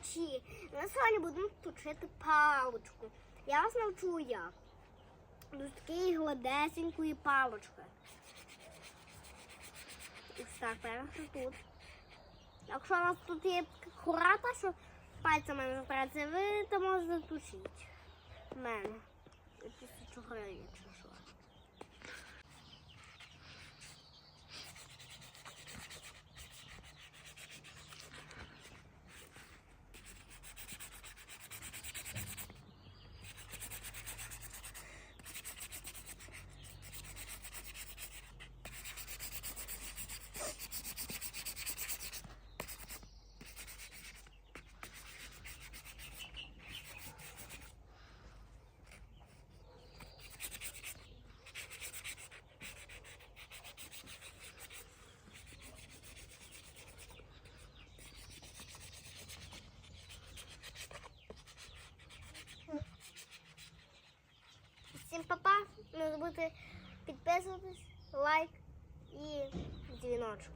глядачі, ми сьогодні будемо точити паличку. Я вас навчу як. До такої гладесенької палички. Ось так, перше тут. Якщо у вас тут є хурата, що пальцями не впирається, ви то можете затушити. У мене. Тисячу гривень, чи що. Всім папа, не забудьте підписуватись, лайк і дзвіночок.